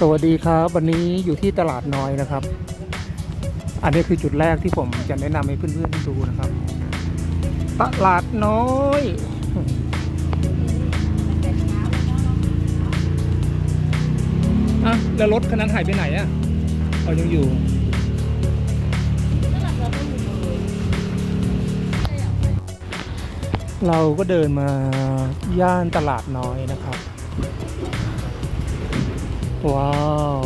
สวัสดีครับวันนี้อยู่ที่ตลาดน้อยนะครับ อันนี้คือจุดแรกที่ผมจะแนะนำให้เพื่อนๆดูนะครับ ตลาดน้อยอะแล้วรถคันนั้นหายไปไหนอะเอายังอยู่เราก็เดินมาย่านตลาดน้อยนะครับ ว้าว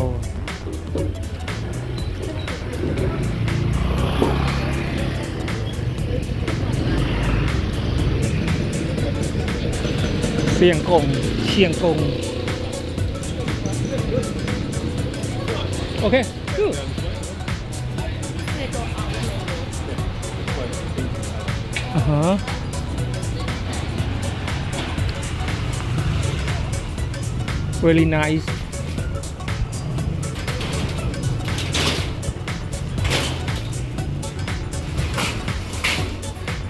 เสียงกงเชียงกง โอเคกูอ่าฮะ very nice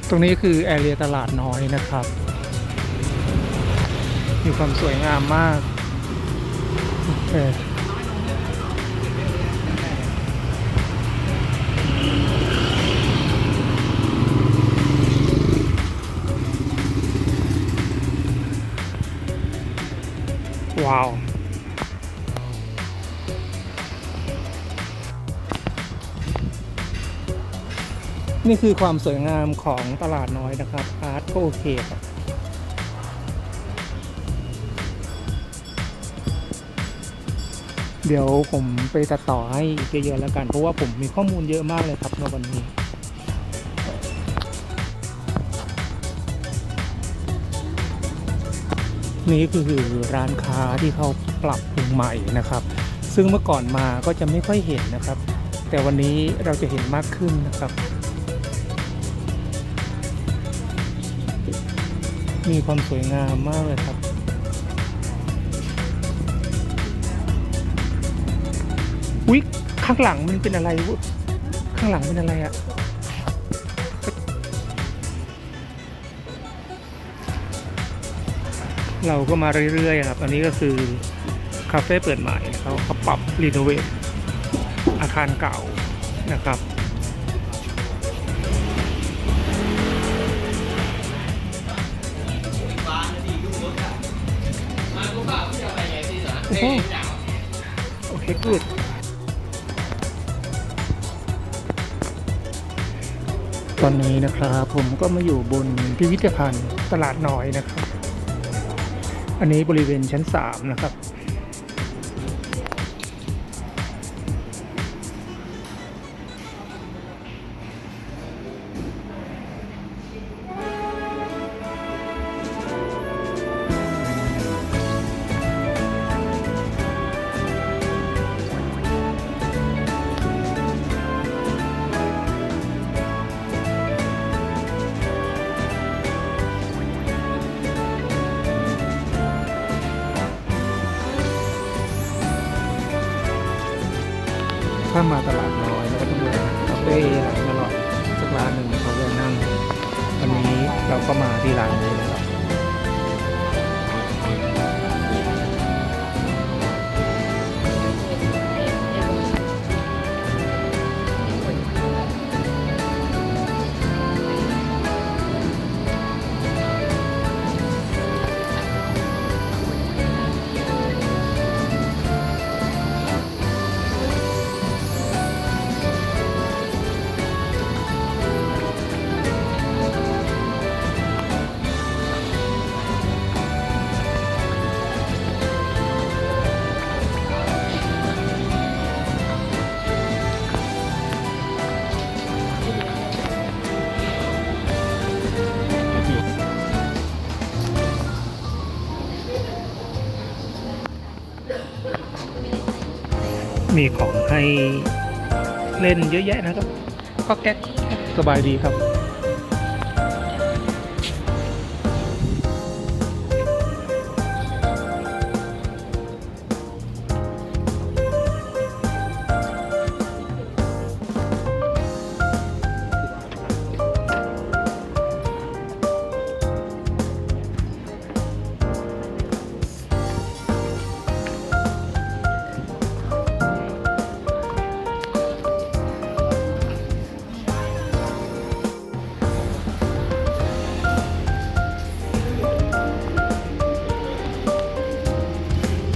ตรงนี้คือแอเรียตลาดน้อยนะครับ มีความสวยงามมากโอเคว้าว นี่คือความสวยงามของตลาดน้อยนะครับ อาร์ตก็โอเคครับเดี๋ยวผมไปตัดต่อให้อีกเยอะๆแล้วกัน เพราะว่าผมมีข้อมูลเยอะมากเลยครับในวันนี้ นี่คือร้านค้าที่เขาปรับปรุงใหม่นะครับ ซึ่งเมื่อก่อนมาก็จะไม่ค่อยเห็นนะครับ แต่วันนี้เราจะเห็นมากขึ้นนะครับ มีความสวยงามมากเลยครับ อุ๊ยข้างหลังมันเป็นอะไรวะข้างหลังเป็นอะไรอะเราก็มาเรื่อยๆครับ อันนี้ก็คือ คาเฟ่เปิดใหม่เขาเขาปรับรีโนเวทอาคารเก่านะครับ โอ้โหโอเคกูดตอนนี้นะครับผมก็มาอยู่บนพิพิธภัณฑ์ตลาดน้อยนะครับ อันนี้บริเวณชั้น 3 นะครับ ก็มา มีของให้เล่นเยอะแยะนะครับ ก็แก๊กสบายดีครับ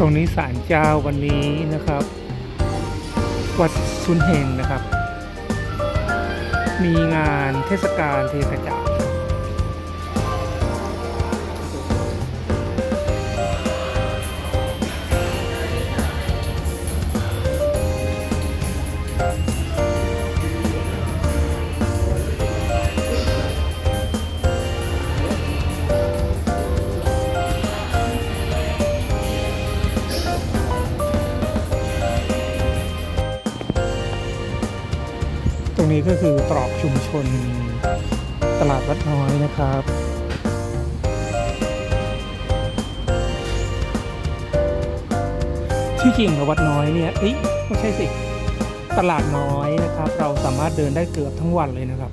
รงนี้ศาลเจ้าวันนี้นะครับ วัดซุนเฮงนะครับ มีงานเทศกาลเทศจักร ตลาดวัดน้อยนะครับ ที่จริงวัดน้อยเนี่ยเอ้ยไม่ใช่สิตลาดน้อยนะครับ เราสามารถเดินได้เกือบทั้งวันเลยนะครับ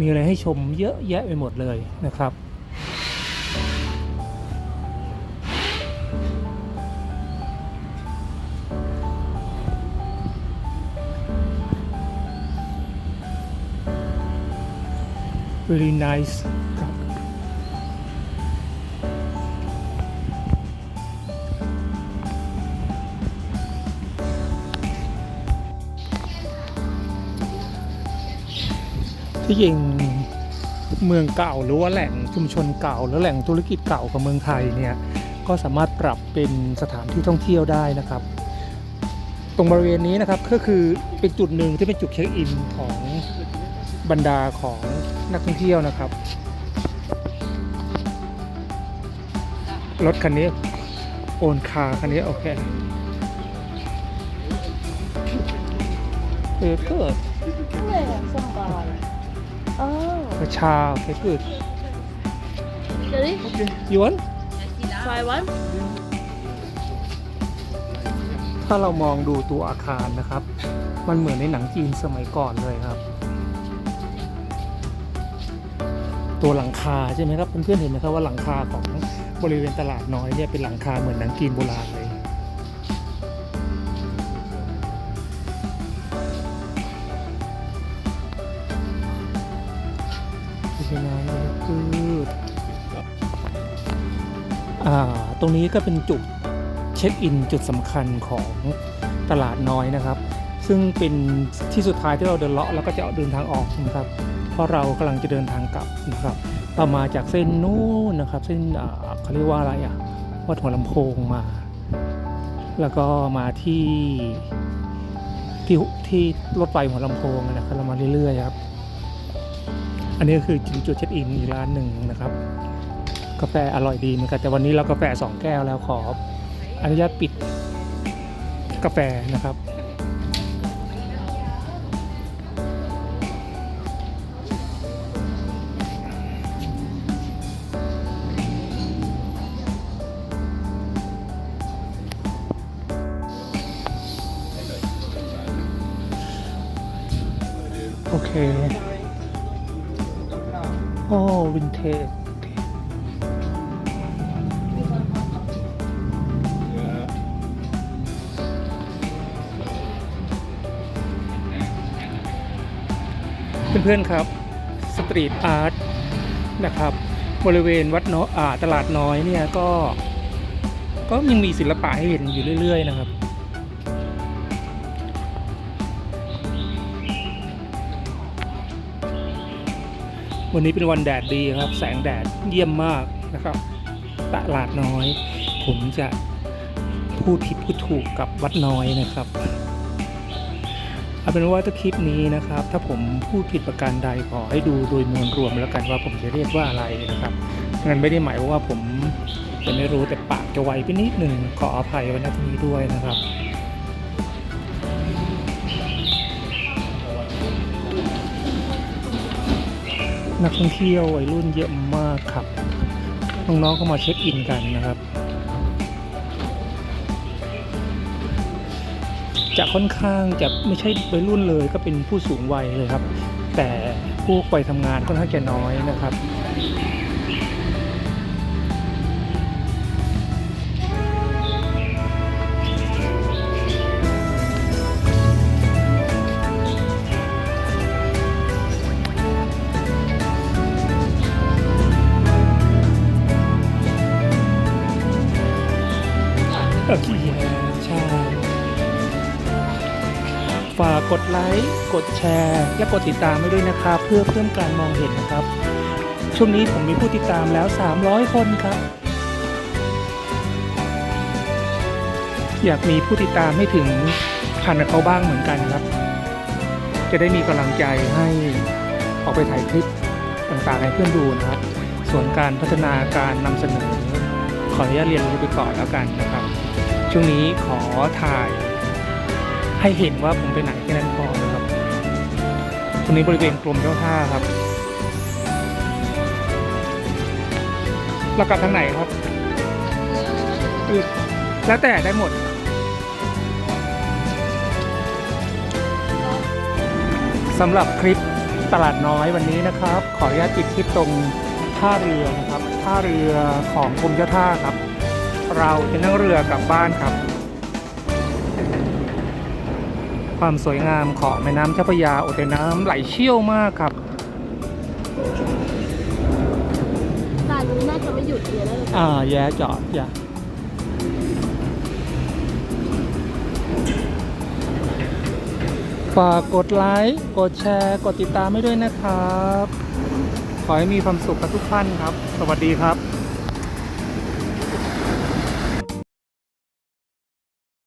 มีอะไรให้ชมเยอะแยะไปหมดเลยนะครับ very nice ครับที่จริงเมืองเก่าหรือว่าแหล่งชุมชนเก่า หรือแหล่งธุรกิจเก่าของเมืองไทยเนี่ยก็สามารถปรับเป็นสถานที่ท่องเที่ยวได้นะครับ ตรงบริเวณนี้นะครับก็คือเป็นจุดหนึ่งที่เป็นจุดเช็คอินของ บรรดาของนักท่องเที่ยวนะครับ รถคันนี้โอนคาคันนี้โอเคเกิดเกิดประชาโอเคเกิด Ready? Okay. You want? นถ้าเรามองดูตัวอาคารนะครับ มันเหมือนในหนังจีนสมัยก่อนเลยครับ ตัวหลังคาใช่ไหมครับเพื่อนๆเห็นไหมครับว่าหลังคาของบริเวณตลาดน้อยเนี่ยเป็นหลังคาเหมือนหนังจีนโบราณเลยเป็นไงคืออ่าตรงนี้ก็เป็นจุดเช็คอินจุดสำคัญของตลาดน้อยนะครับ ซึ่งเป็นที่สุดท้ายที่เราเดินเลาะแล้วก็จะเดินทางออกนะครับ เพราะเรากำลังจะเดินทางกลับนะครับเรามาจากเส้นนู้นนะครับ เส้นเขาเรียกว่าอะไรอะวัดหัวลำโพงมา แล้วก็มาที่ที่ที่รถไฟหัวลำโพงนะครับเรามาเรื่อยๆครับ อันนี้ก็คือจุดเช็คอินอีกร้านหนึ่งนะครับ กาแฟอร่อยดีเหมือนกันแต่วันนี้เรากาแฟสองแก้วแล้วขออนุญาตปิดกาแฟนะครับ โอเคโอ้วินเทจเพื่อนๆครับ สตรีทอาร์ตนะครับ บริเวณวัดน้อยอ่าตลาดน้อยเนี่ยก็ ก็ยังมีศิลปะให้เห็นอยู่เรื่อย ๆ นะครับ วันนี้เป็นวันแดดดีครับ แสงแดดเยี่ยมมากนะครับตลาดน้อย ผมจะพูดผิดพูดถูกกับวัดน้อยนะครับเอาเป็นว่าถ้าคลิปนี้นะครับ ถ้าผมพูดผิดประการใดขอให้ดูโดยมวลรวมแล้วกันว่าผมจะเรียกว่าอะไรนะครับงั้นไม่ได้หมายว่าผมจะไม่รู้แต่ปากจะไวไปนิดหนึ่งขออภัยว้ณที่นี้ด้วยนะครับ นักท่องเที่ยววัยรุ่นเยอะมากครับ น้องๆก็มาเช็คอินกันนะครับ จะค่อนข้างจะไม่ใช่วัยรุ่นเลยก็เป็นผู้สูงวัยเลยครับ แต่ผู้ไปทำงานค่อนข้างจะน้อยนะครับ ฝากกดไลค์กดแชร์ และกดติดตามไว้ด้วยนะครับ เพื่อเพิ่มการมองเห็นนะครับ ช่วงนี้ผมมีผู้ติดตามแล้ว 300 คนครับ อยากมีผู้ติดตามให้ถึงพันเขาบ้างเหมือนกันครับ จะได้มีกำลังใจให้ออกไปถ่ายคลิปต่างๆให้เพื่อนดูนะครับ ส่วนการพัฒนาการนำเสนอ ขออนุญาตเรียนรู้ไปก่อนแล้วกันนะครับ ช่วงนี้ขอถ่าย ให้เห็นว่าผมไปไหนแค่นั้นพอนะครับตรงนี้บริเวณกรมเจ้าท่าครับเรากลับทางไหนครับอืมแล้วแต่ได้หมด สำหรับคลิปตลาดน้อยวันนี้นะครับ ขออนุญาตติดคลิปตรงท่าเรือนะครับ ท่าเรือของกรมเจ้าท่าครับ เราจะนั่งเรือกลับบ้านครับ ความสวยงามของแม่น้ำเจ้าพระยาโอแต่น้ำไหลเชี่ยวมากครับตานี้น่าจะไม่หยุดเลยนะอ่าแย่จอดอย่าฝากกดไลค์กดแชร์ กดติดตามให้ด้วยนะครับ ขอให้มีความสุขกับทุกท่านครับ สวัสดีครับ